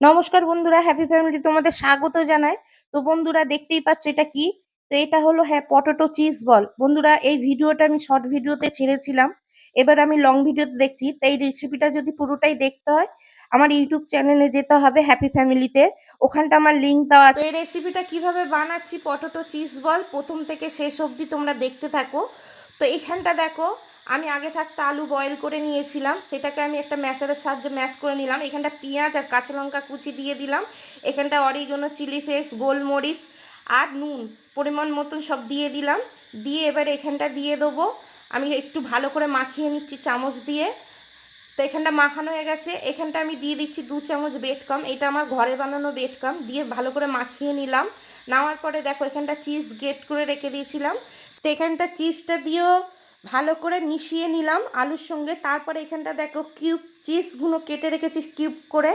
নমস্কার বন্ধুরা happy family তোমাদের স্বাগত জানাই। তো বন্ধুরা, দেখতেই পাচ্ছ এটা কি? তো এটা হলো হ্যাঁ পটেটো চিজ বল বন্ধুরা, এই ভিডিওটা আমি শর্ট ভিডিওতে ছেড়েছিলাম। এবার আমি লং ভিডিওতে দেখছি। তো এই রেসিপিটা যদি পুরোটাই দেখতে হয়, আমার ইউটিউব চ্যানেলে যেতে হবে হ্যাপি ফ্যামিলিতে ওখানটা আমার লিঙ্ক দেওয়া আছে। এই রেসিপিটা কীভাবে বানাচ্ছি পটেটো চিজ বল প্রথম থেকে শেষ অবধি তোমরা দেখতে থাকো। তো এখানটা দেখো, আমি আগে থাকতে আলু বয়েল করে নিয়েছিলাম, সেটাকে আমি একটা ম্যাশারের সাহায্যে ম্যাশ করে নিলাম। এখানটা পেঁয়াজ আর কাঁচা লঙ্কা কুচি দিয়ে দিলাম। এখানটা অরিগনো, চিলি ফ্লেক্স, গোলমরিচ আর নুন পরিমাণ মতন সব দিয়ে দিলাম। দিয়ে এবার এখানটা দিয়ে দেবো। আমি একটু ভালো করে মাখিয়ে নিচ্ছি চামচ দিয়ে। তো এখানটা মাখানো হয়ে গেছে। এখানটা আমি দিয়ে দিচ্ছি দু চামচ বেটকম কাম। এটা আমার ঘরে বানানো বেটকম কাম। দিয়ে ভালো করে মাখিয়ে নিলাম। নেওয়ার পরে দেখো এখানটা চিজ গেট করে রেখে দিয়েছিলাম। তো এখানটা চিজটা দিয়েও ভালো করে মিশিয়ে নিলাম আলুর সঙ্গে। তারপরে এখানটা দেখো কিউব চিজগুলো কেটে রেখেছি কিউব করে।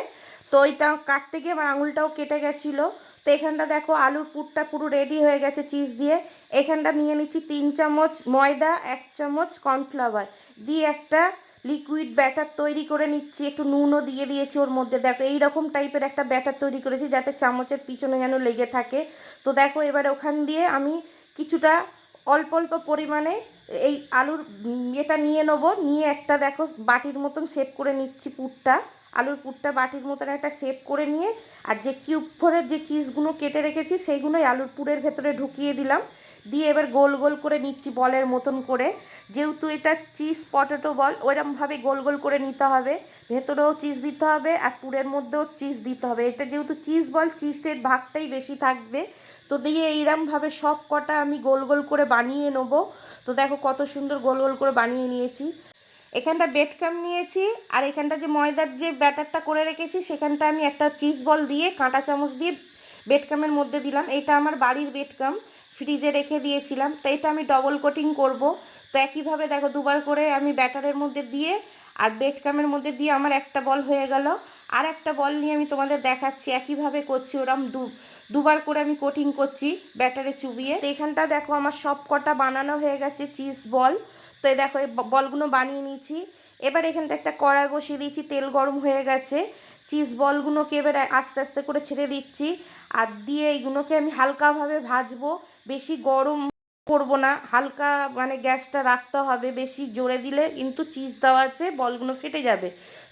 তো ওইটা কাটতে গিয়ে আমার আঙুলটাও কেটে গেছিল। তো এখানটা দেখো আলুর পুরটা পুরো রেডি হয়ে গেছে চিজ দিয়ে। এখানটা নিয়ে নিচ্ছি তিন চামচ ময়দা, এক চামচ কর্নফ্লাওয়ার দিয়ে একটা লিকুইড ব্যাটার তৈরি করে নিচ্ছি। একটু নুনও দিয়ে দিয়েছি ওর মধ্যে। দেখো এই রকম টাইপের একটা ব্যাটার তৈরি করেছি যাতে চামচের পিছনে যেন লেগে থাকে। তো দেখো এবার ওখান দিয়ে আমি কিছুটা অল্প অল্প পরিমাণে এই আলুর এটা নিয়ে নেব নিয়ে একটা দেখো বাটির মতন শেপ করে নিচ্ছি পুরটা। আলুর পুরটা বাটির মতন একটা শেপ করে নিয়ে আর যে কিউব ফোরের যে চিজগুলো কেটে রেখেছি, সেইগুলোই আলুর পুরের ভেতরে ঢুকিয়ে দিলাম। দিয়ে এবার গোল গোল করে নিচ্ছি বলের মতন করে। যেহেতু এটা চিজ পটেটো বল ওইরকমভাবে গোল গোল করে নিতে হবে। ভেতরেও চিজ দিতে হবে আর পুরের মধ্যেও চিজ দিতে হবে। এটা যেহেতু চিজ বল চিজের ভাগটাই বেশি থাকবে। তো দিয়ে এইরমভাবে সব কটা আমি গোল গোল করে বানিয়ে নেব। তো দেখো কত সুন্দর গোল গোল করে বানিয়ে নিয়েছি। এখানটা বেডকাম নিয়েছি, আর এখানটা যে ময়দার যে ব্যাটারটা করে রেখেছি, সেখানটা আমি একটা চিজ বল দিয়ে, কাঁটা চামচ দিয়ে বেডকামের মধ্যে দিলাম। এটা আমার বাড়ির বেডকাম। ফ্রিজে রেখে দিয়েছিলাম। তো এটা আমি ডবল কোটিং করব। তো একইভাবে দেখো, দুবার করে আমি ব্যাটারের মধ্যে দিয়ে আর বেডকামের মধ্যে দিয়ে আমার একটা বল হয়ে গেল। আর একটা বল নিয়ে আমি তোমাদের দেখাচ্ছি, একইভাবে করছি ওরম দু, দুবার করে আমি কোটিং করছি ব্যাটারে চুবিয়ে। তো এখানটা দেখো, আমার সব কটা বানানো হয়ে গেছে চিজ বল। তো দেখো, এই বলগুলো বানিয়ে নিয়েছি। এবার এখানটা একটা কড়াই বসিয়ে দিচ্ছি তেল গরম হয়ে গেছে। চিজ বলগুলোকে এবার আস্তে আস্তে করে ছেড়ে দিচ্ছি। আর দিয়ে এইগুলোকে আমি হালকাভাবে ভাজবো, বেশি গরম করব না। হালকা মানে গ্যাসটা রাখতে হবে বেশি, জোরে দিলে কিন্তু চিজ দেওয়া আছে বলগুলো ফেটে যাবে।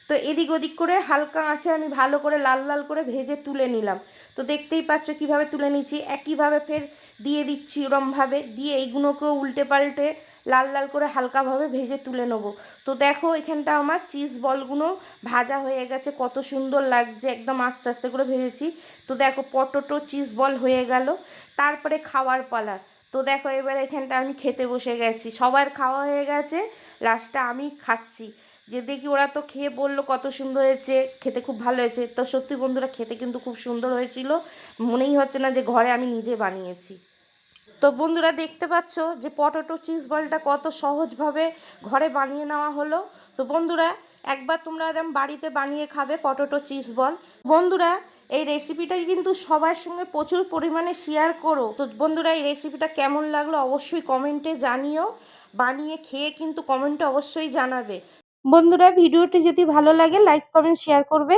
তো এদিক ওদিক করে হালকা আঁচে আমি ভালো করে লাল লাল করে ভেজে তুলে নিলাম। তো দেখতেই পাচ্ছ কীভাবে তুলে নিচ্ছি, একইভাবে ফের দিয়ে দিচ্ছি ওরমভাবে, দিয়ে এইগুলোকেও উল্টে পাল্টে লাল লাল করে হালকাভাবে ভেজে তুলে নেব। তো দেখো এখানটা আমার চিজ বলগুলো ভাজা হয়ে গেছে, কত সুন্দর লাগছে, একদম আস্তে আস্তে করে ভেজেছি। তো দেখো পটোটো চিজ বল হয়ে গেল। তারপরে খাওয়ার পালা। তো দেখো, এবার এখানটা আমি খেতে বসে গেছি। সবার খাওয়া হয়ে গেছে লাস্টটা আমি খাচ্ছি। যে দেখি ওরা তো খেয়ে বলল কত সুন্দর হয়েছে, খেতে খুব ভালো হয়েছে। তো সত্যি বন্ধুরা, খেতে কিন্তু খুব সুন্দর হয়েছিল। মনেই হচ্ছে না যে ঘরে আমি নিজে বানিয়েছি। তো বন্ধুরা দেখতে পাচ্ছ যে পটেটো চিজ বলটা কত সহজভাবে ঘরে বানিয়ে নেওয়া হলো। তো বন্ধুরা, একবার তোমরা এরকম বাড়িতে বানিয়ে খাবে পটেটো চিজ বল। বন্ধুরা, এই রেসিপিটা কিন্তু সবার সঙ্গে প্রচুর পরিমাণে শেয়ার করো। তো বন্ধুরা, এই রেসিপিটা কেমন লাগল অবশ্যই কমেন্টে জানিও। বানিয়ে খেয়ে কিন্তু কমেন্টে অবশ্যই জানাবে। বন্ধুরা, ভিডিওটি যদি ভালো লাগে লাইক কমেন্ট শেয়ার করবে।